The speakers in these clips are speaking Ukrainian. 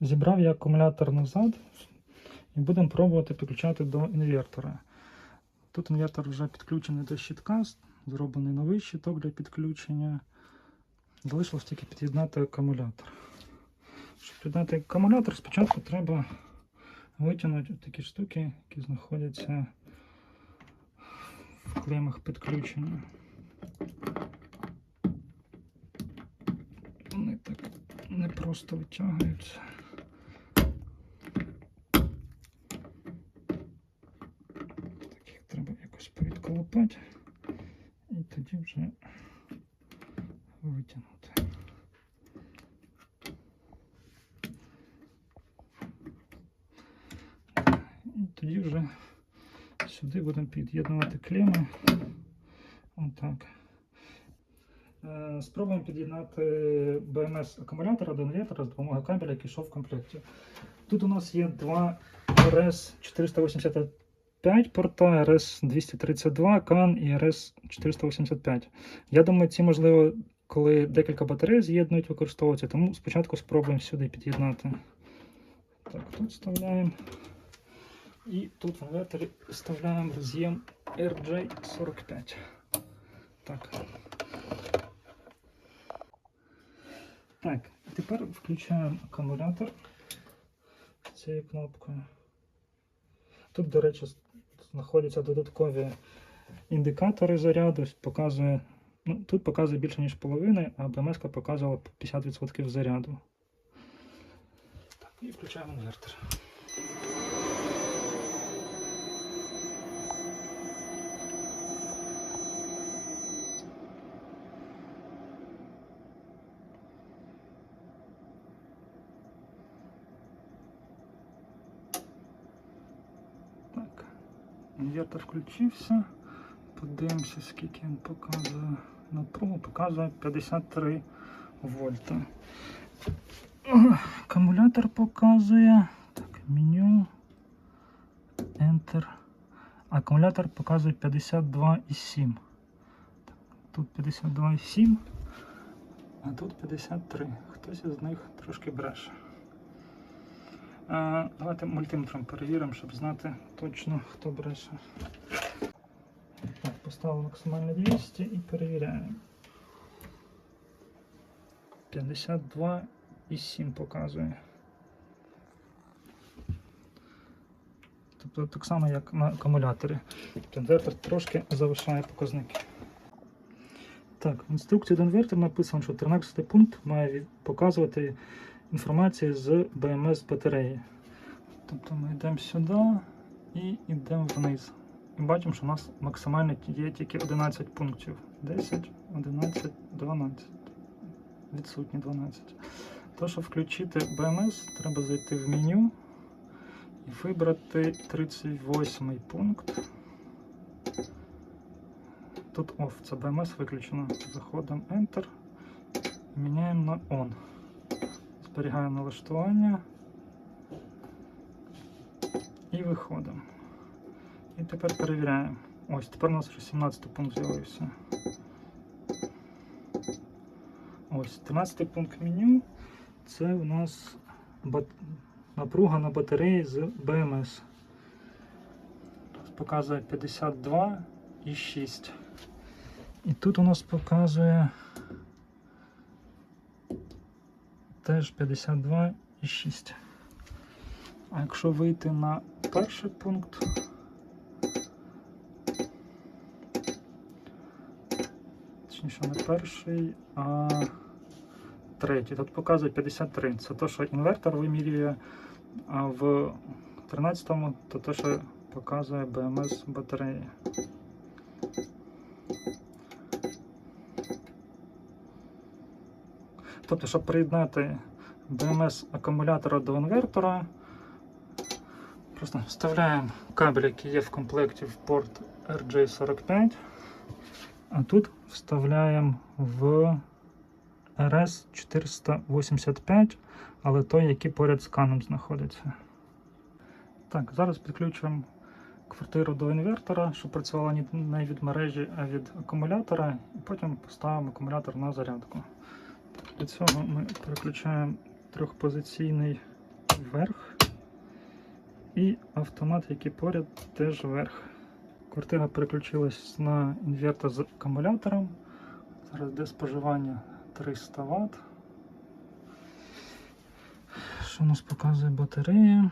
Зібрав я акумулятор назад і будемо пробувати підключати до інвертора. Тут інвертор вже підключений до щитка, зроблений новий щиток для підключення. Залишилось тільки під'єднати акумулятор. Щоб під'єднати акумулятор, спочатку треба витягнути такі штуки, які знаходяться в клемах підключення. Вони так не просто витягуються. Так їх треба якось і тоді вже витягнути. І тоді вже сюди будемо під'єднувати клеми. Отак. Е, Спробуємо під'єднати BMS акумулятора до інвертора з допомогою кабеля, який йшов в комплекті. Тут у нас є два RS 485 порта, RS 232 CAN і RS 485. Я думаю, ці можливо, коли декілька батарей з'єднують, використовуються, тому спочатку спробуємо сюди під'єднати. Так, тут вставляємо. І тут в інверторі вставляємо роз'єм RJ45. Так. Так, тепер включаємо акумулятор цією кнопкою. Тут, до речі, знаходяться додаткові індикатори заряду. Показує, ну, тут показує більше, ніж половина, а БМС показувала 50% заряду. Так, і включаємо інвертор. Інвертор включився. Подивимося, скільки він показує напругу. Показує 53 вольта. Акумулятор показує. Так, меню. Enter. Акумулятор показує 52,7. Так, Тут 52,7, а тут 53. Хтось із них трошки бреше. Давайте мультиметром перевіримо, щоб знати точно, хто бреше. Так, поставив максимально 200 і перевіряємо. 52,7 показує. Тобто так само, як на акумуляторі. Інвертор трошки завишає показники. Так, в інструкції до інвертора написано, що 13 пункт має показувати інформацію з BMS батареї. Тобто ми йдемо сюди і йдемо вниз. І бачимо, що у нас максимально є тільки 11 пунктів. 10, 11, 12. Відсутні 12. То, щоб включити BMS, треба зайти в меню і вибрати 38 пункт. Тут OFF, це BMS виключено. Заходимо Enter міняємо на ON. Зберігаємо налаштування і виходимо. І тепер перевіряємо. Ось, тепер у нас вже 17 пункт з'явився. Ось, 13 пункт меню. Це у нас бат... напруга на батареї з BMS. Показує 52,6. І тут у нас показує теж 52,6. А якщо вийти на перший пункт, точніше не перший, а третій. Тут показує 53. Це те, що інвертор вимірює, а в 13-му то те, що показує BMS батареї. Тобто, щоб приєднати BMS акумулятора до інвертора, просто вставляємо кабель, який є в комплекті в порт RJ45, а тут вставляємо в RS485, але той, який поряд з каном знаходиться. Так, зараз підключуємо квартиру до інвертора, щоб працювала не від мережі, а від акумулятора, і потім поставимо акумулятор на зарядку. Для цього ми переключаємо трьохпозиційний вверх. І автомат, який поряд, теж вверх. Квартира переключилась на інвертор з акумулятором. Зараз йде споживання 300 Вт. Що у нас показує батарея?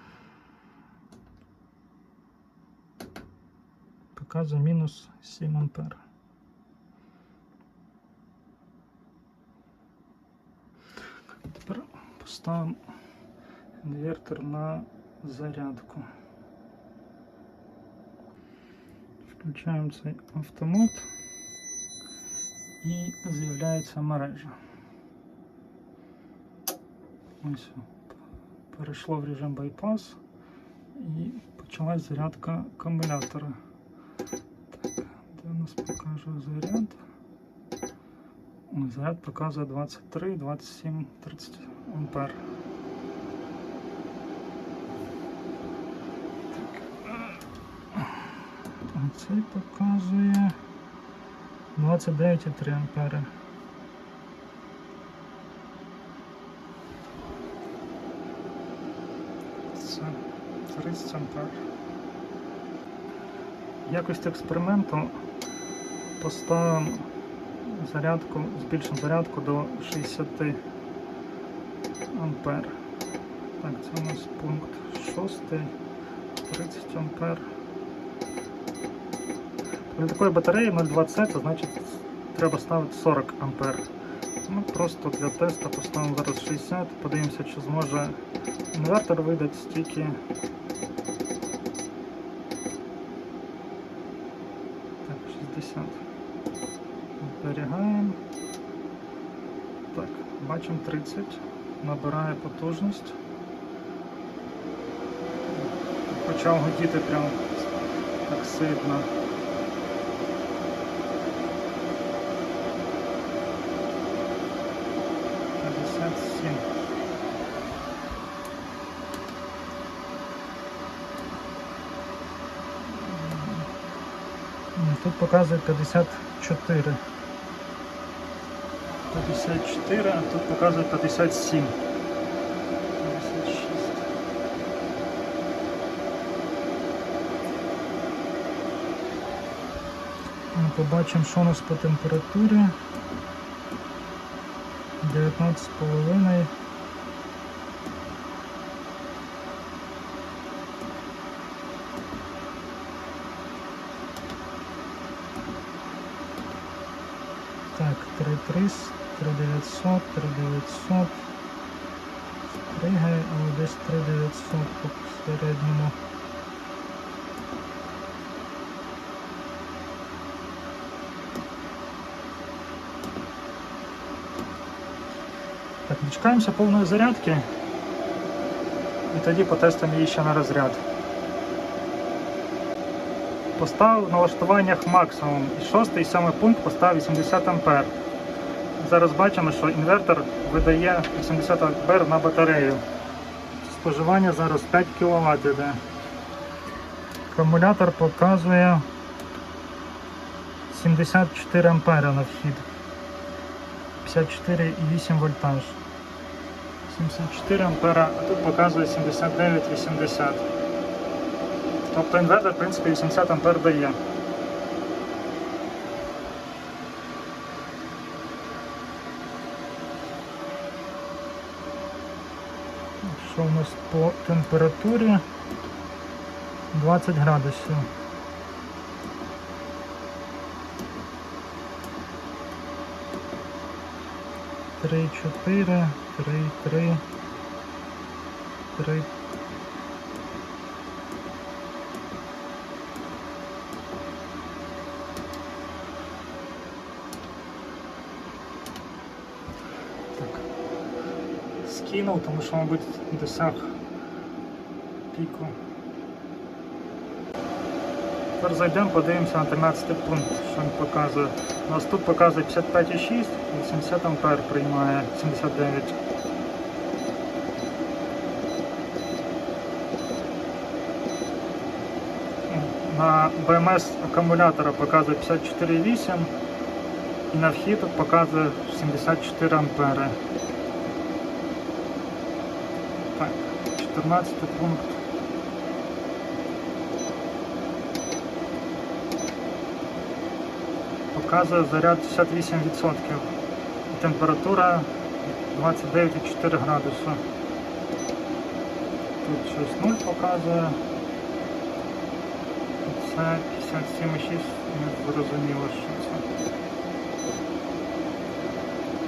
Показує мінус 7 ампер. поставимо інвертор на зарядку. Включаємо цей автомат і з'являється мережа. Ось перейшло в режим байпас і почалась зарядка акумулятора. Так, де у нас покаже заряд? Ой, заряд показує 23, 27, 30 Ампер. А цей показує 29,3 ампери. Це 30 ампер. В якості експерименту поставимо зарядку, збільшимо зарядку до 60 ампер. Так, це у нас пункт 6, 30 ампер. Для такої батареї 0,20 це значить треба ставити 40 ампер. Ми просто для тесту поставимо зараз 60, подивимося, чи зможе інвертор видати стільки. Так, 60. Зберігаємо. Так, бачимо 30. Набирає потужність. Почав гудіти прям так сильно. Тут показує 54. 54, а тут показує 57. 56. Ми Побачимо, що у нас по температурі. 19,5. Так, 3300, 3900, 3900. Пригає, але десь 3900 по середньому. Так, дочекаємося повної зарядки. І тоді потестимо її ще на розряд. Поставив в налаштуваннях максимум. І шостий і сьомий пункт поставив 80 А. Зараз бачимо, що інвертор видає 80 А на батарею. Споживання зараз 5 кВт йде. Акумулятор показує 74 А на вхід. 54,8 вольтаж. 74 ампера, а тут показує 79,80. Тобто інвертор, в принципі, 80 ампер дає. Що у нас по температурі? 20 градусів. Три, чотири, три, три, три. Так. Скинув, тому що, мабуть, досяг піку. Тепер зайдемо, подивимося на 13 пункт, що він показує. У нас тут показує 55,6, 80 ампер приймає 79. На БМС акумулятора показує 54,8 і на вхід показує 74 ампери. Так, 14 пункт. Показує заряд 68%. І температура 29,4 градуса. Тут щось 0 показує. Це 57,6, не зрозуміло, що це.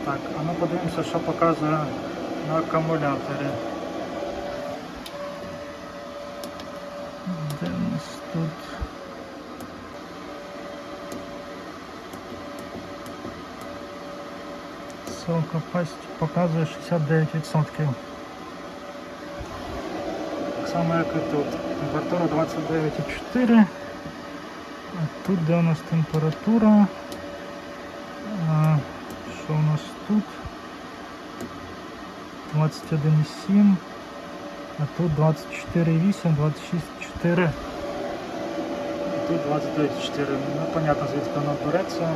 Так, а ну подивимося, що показує на акумуляторі. Де у нас тут? Cell capacity показує 69%. Так само, як і тут. Температура 29,4. А тут де у нас температура? А, що у нас тут? 21,7. А тут 24,8, 26,4. Тут 29,4. Непонятно звідки вона береться.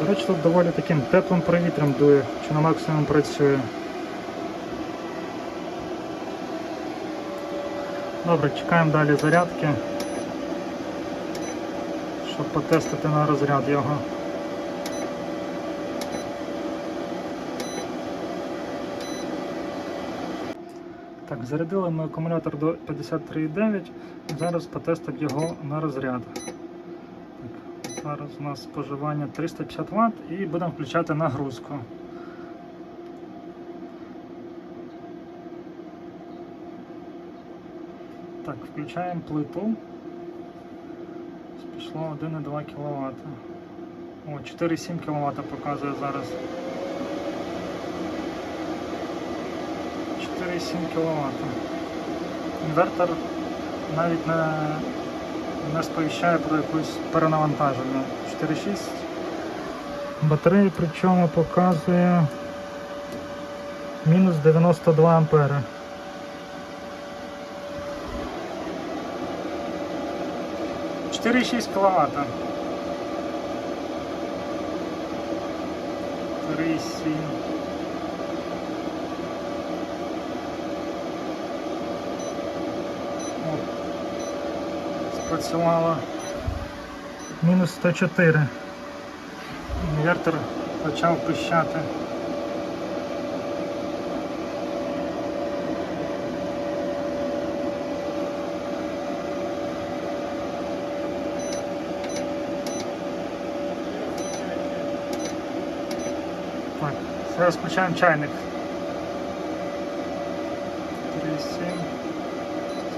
До речі, тут доволі таким теплим повітрям дує, чи на максимум працює. Добре, чекаємо далі зарядки, щоб потестити на розряд його. Так, зарядили ми акумулятор до 53,9. Зараз потестимо його на розряд. Так, зараз у нас споживання 350 Вт і будемо включати нагрузку. Так, включаємо плиту. Пішло 1,2 кВт. О, 4,7 кВт показує зараз. 4,7 кВт. Інвертор навіть не, не сповіщає про якусь перенавантаження. 4,6. Батарея причому показує мінус 92 ампери. Чотири шість кіловата. Три сім. Спрацювало. Мінус 104. Інвертор почав пищати. Так, зараз включаємо чайник. 3,7.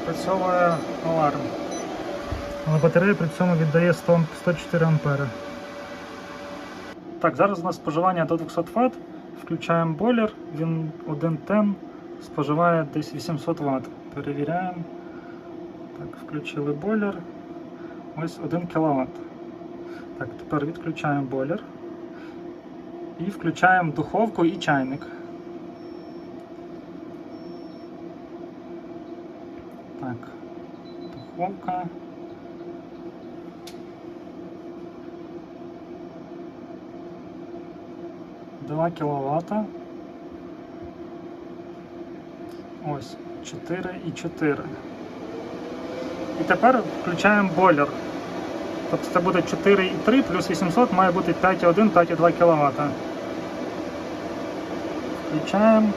Спрацьовує аларм. Але батарея при цьому віддає 100, 104 ампери. Так, зараз у нас споживання до 200 Вт. Включаємо бойлер, він 1 тен, споживає десь 800 Вт. Перевіряємо. Так, включили бойлер. Ось 1 кВт. Так, тепер відключаємо бойлер. І включаємо духовку і чайник. Так, духовка. Два кіловата. Ось 4,4. І тепер включаємо бойлер. Тобто це буде 4,3 плюс 800 має бути 5,1, 5,2 кВт. Включаємо.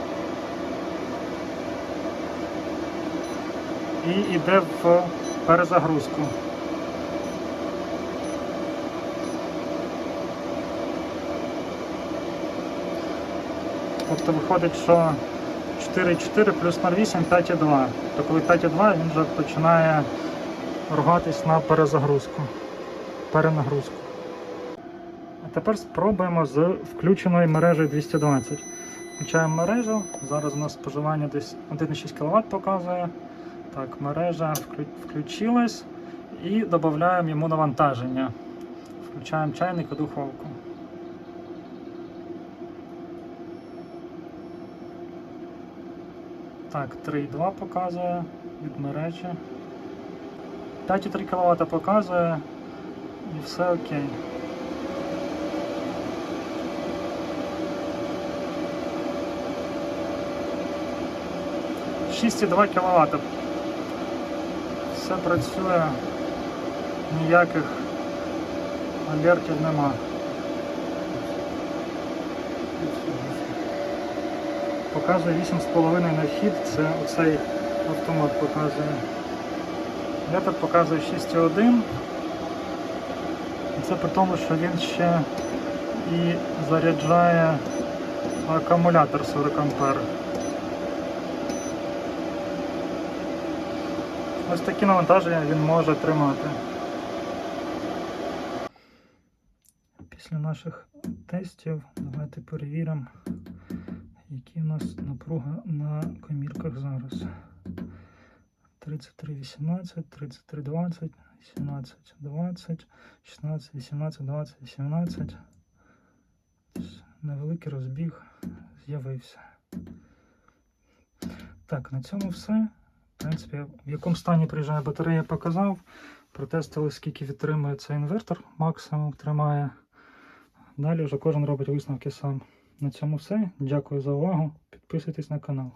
І йде в перезагрузку. Тобто виходить, що 4,4 плюс 0,8 5,2. То коли 5,2 він вже починає ругатись на перезагрузку, перенагрузку. А тепер спробуємо з включеної мережі 220. Включаємо мережу. Зараз у нас споживання десь 1,6 кВт показує. Так, мережа включилась і додаємо йому навантаження. Включаємо чайник і духовку. Так, 3,2 показує від мережі. 5,3 кВт показує і все окей. 6,2 кВт. Все працює, ніяких алертів нема. Показує 8,5 на вхід, це оцей автомат показує. Я тут показую 6,1. Це при тому, що він ще і заряджає акумулятор 40 А. Ось такі навантаження він може тримати. Після наших тестів давайте перевіримо, які у нас напруга на комірках зараз. 33,18, 33,20, 18,20, 16, 18, 20, 18. Невеликий розбіг з'явився. Так, на цьому все. В принципі, в якому стані приїжджає батарея, показав. Протестили, скільки відтримує цей інвертор, максимум тримає. Далі вже кожен робить висновки сам. На цьому все. Дякую за увагу. Підписуйтесь на канал.